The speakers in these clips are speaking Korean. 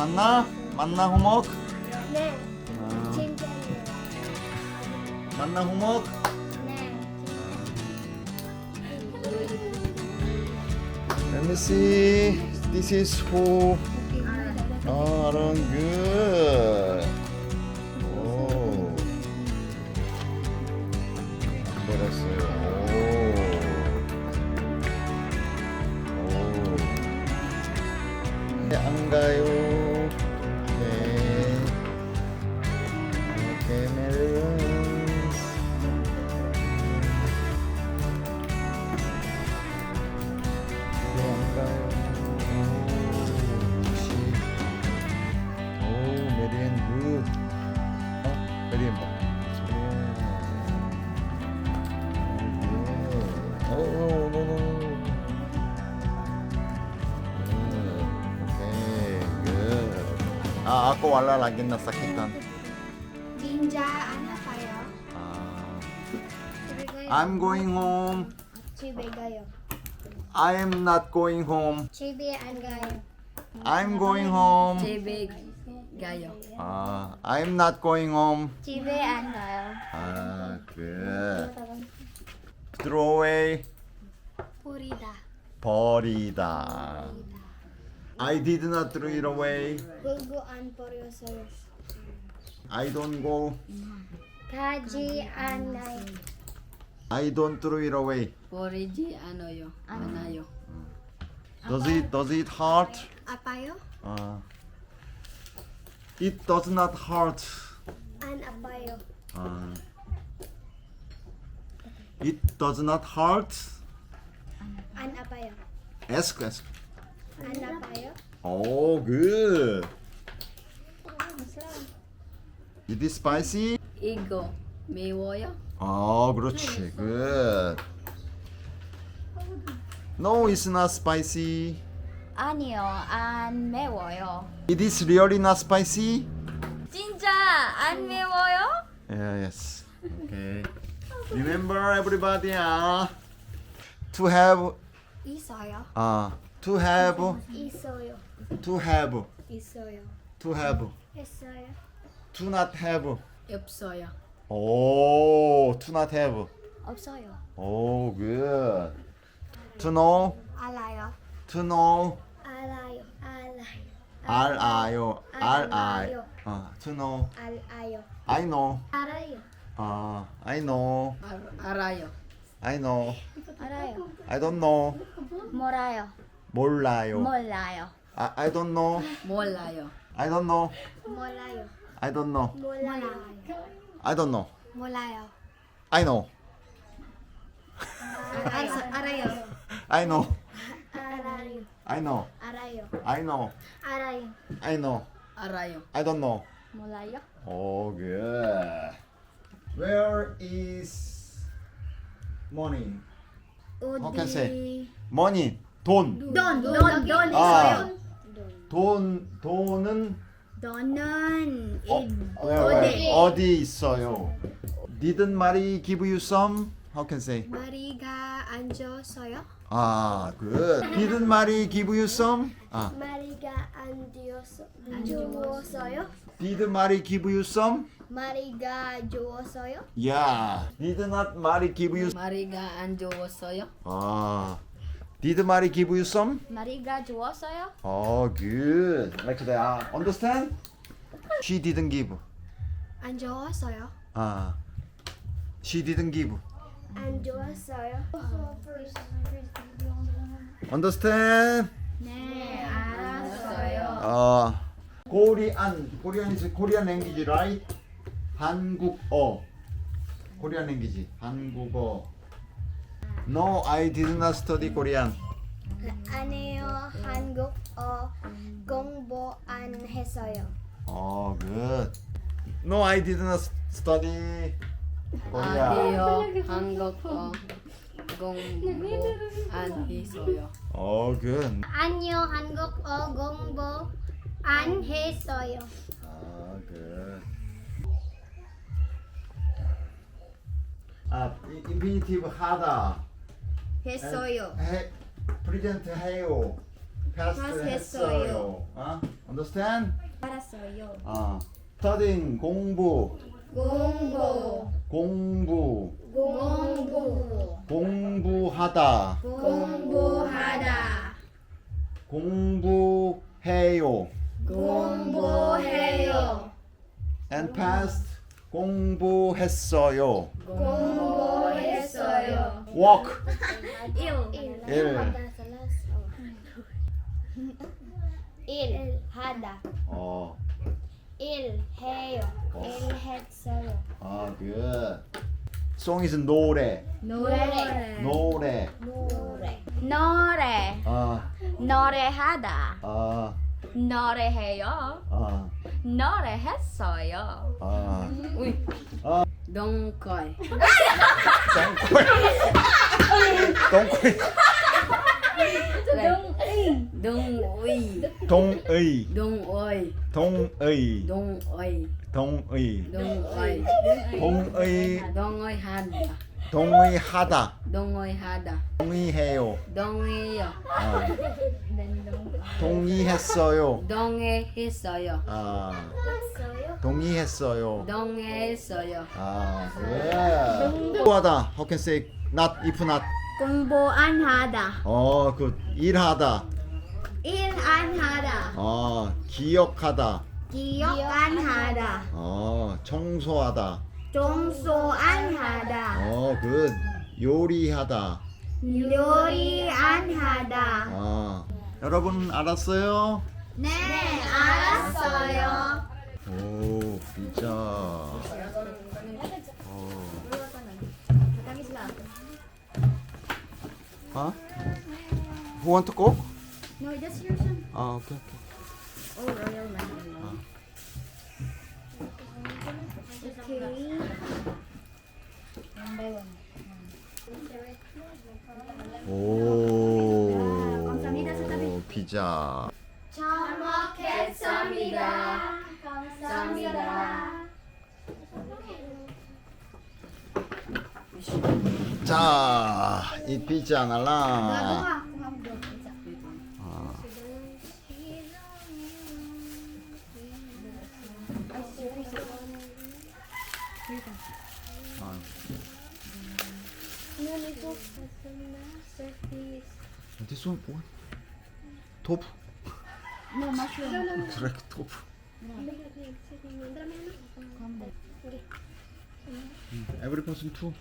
맞나? 맞나 호목? 네. 아, 진짜요. 맞나 호목? 네. Let me see. This is who. Oh, Aaron, good. 오. 잘했어요. 오. 오. 네, 안 가요. Ah, ako wala lagi nasakitan. Jinja, ano kayo? Ah, 집에 가요. I'm going home. 집에 가요. I am not going home. 집에 안 가요. I'm going home. JB 가요. Ah, I'm not going home. 집에 안 가요. Ah, good. Throw away. 뿌리다. 버리다. I did not throw it away. 그거 안 버렸어요. I don't go. 가지 않아요. I don't throw it away. 버리지 않아요. 않아요. Does it does it hurt? 아파요? Uh, it does not hurt. 안 아파요. Uh, it does not hurt. 안 아파요. Ask ask. 안 아파요? Oh, good. It is spicy. 이거 매워요? 어, 그렇지. Good. No, it's not spicy. 아니요, 안 매워요. It is really not spicy. 진짜 안 매워요? Yeah, yes. Okay. Remember, everybody, uh, to have, 있어요. uh, to have, 있어요. to have, 있어요. to have, 했어요. to not have. 없어요. Oh, to not have. 없어요. Oh, good. To know, 알아요. to know. 알아요. 알아요. 알아요, 알아요. 알아요. 어, to know. 알아요. I know. 알아요. 어, I know. 알, 알아요. I know. 알아요. I don't know. 몰라요. 몰라요. 몰라요. I, I don't know. 몰라요. I don't know. 몰라요. I don't know. 몰라요. I don't know. 몰라요. I know. 알아요. 알아요. I know. 알아요. I know. 알아요. I know. 알아요. I know. 알아요. I don't know. 몰라요? Oh, good. Where is money? How can I say? Money. 돈. 돈, 돈, 돈 아. 있어요. 돈 돈은 돈은 어, where? 어디 있어요? Didn't Mary give you some? How can I say? 마리가 안 줬어요? 아, good. Didn't Mary give you some? 아, 마리가 안 주었어, 주었어요? did Mary give you some? 마리가 주었어요? Yeah. Did not Mary give you? 마리가 안 좋았어요? 아, did Mary give you some? 마리가 주었어요? Oh, good. Like that. Understand? She didn't give. 안 주었어요? 아, she didn't give. 안 주었어요? Understand? 네, 알았어요. 어, 코리안, 코리안 is Korean language, right? 한국어. Korean language, 한국어. No, I did not study Korean. 아니요, 한국어 공부 안 했어요. Oh, good. No, I did not study Korean. 아니요. 한국어 공부 안 했어요. Oh, good. 아니요, 한국어 공부 안 했어요. Ah, good. 아, infinitive 하다. 했어요. 해, present 해요. 패스 패스 했어요. 어? understand? 알았어요. 어. studying 공부 공부. 공부 공부. 공부하다 공부하다. 공부해요 공부해요. and past 공부했어요 공부했어요. walk 일. 일. 일 하다. 어. 일 해요. 어. 일 했어요. 아, good. song is 노래 노래. 노래 노래. 노래. 아, 노래하다. 아, 노래해요. 아, 노래했어요. 아. Uy. Ah. Dongkoy. 똥꼬이 Dong-uy. 동의 Dong-oy. 동의 Dong-oy. 동의 Dong-oy. 동의 Dong-oy hada. 동의하다 hada. 동의해요. 아. 동의했어요 Dong-했어요. 아 동의했어요 Dong-했어요. 아 공부하다 how can say not if not 공부 안 하다. 어 그 일하다 일 안 하다. 어 기억하다 기억 안 하다. 어 청소하다 종소안 하다. 어 그 요리하다 요리 안 하다. 아 여러분 알았어요? 네, 알았어요. 오 피자 어? Who want to cook? No, just hear some. 아 오케이 오케이 Oh, royal man. Okay. 오 피자 잘 먹겠습니다. 감사합니다. 자, 이 피자 날라. This one what? 토fu? No, mushroom. 그래 토fu. Every person two.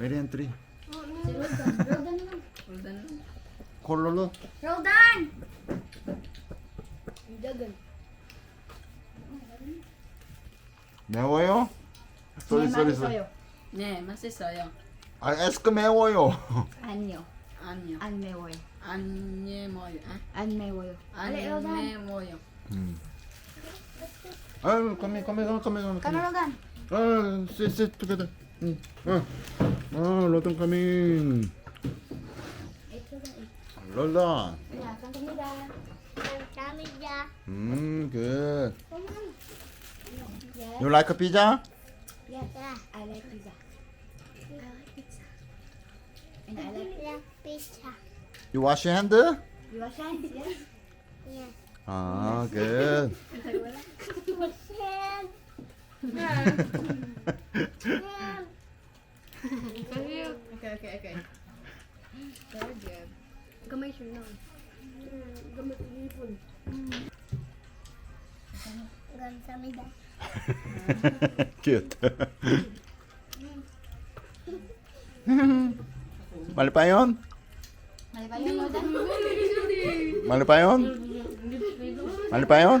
Mary and three. Golden. 콜롤로? Roll done. 매워요? 쏘리 쏘리 쏘리. 네, 맛있어요. 아 에스크 매워요. 아니요. 아니요. 안 매워요. 안 매워요. 아, 안 매워요. 안 매워요. 음. 아유, come come come come come. 까나로간. 아, sit sit together. 응. 어. 어, 로던 coming. 롤던. 감사합니다. 감사합니다. 음, good. You like a pizza? Yeah, yeah. I like pizza. I like pizza. And I like Yeah, pizza. You wash your hand? you are shy. Yes. Yeah. 아, good. Hand. Okay, okay, okay. Very good. Gamay siya lang. Gamay siya nipon. Gamsamida. Cute. Mali pa yun? Mali pa yun, Mali pa yun? Mali pa yun?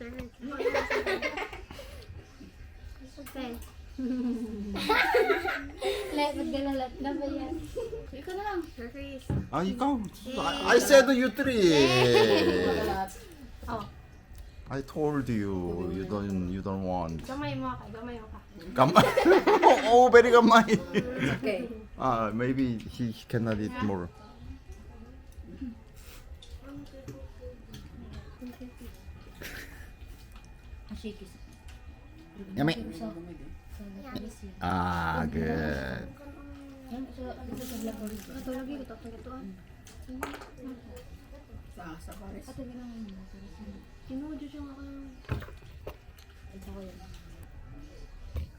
Na ba yan? Ikaw na lang. 아, ikaw. I, I said you three. Oh, I told you you don't you don't want. gamay mo ka, gamay mo ka. Gamay. oh, very gamay. Okay. Ah, maybe he cannot eat more. Yun.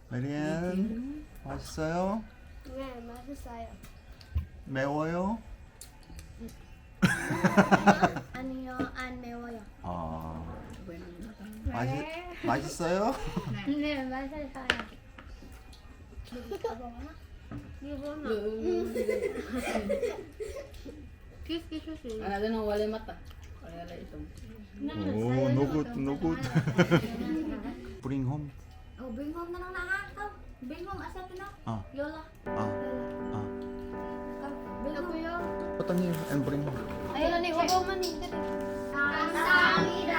메리안 맛있어요? 네, 맛있어요. 매워요? 아니요, 안 매워요. 아 Bueno, na tayo. 맛있 맛있어요? 네, 맛있어요. 이거 나? 이거 나? Kiss, kiss, kiss. Ano din ang wala mata. Wala lang ito. 오, no good, no good. Bring home. Oh, bring home na lang na ha. Come, bring home. Asa ito na? 아, Yola. 아, 아. Come, bring home. 어떤 일? And bring home. Ayun na ni, wag mo man ni. 감사합니다.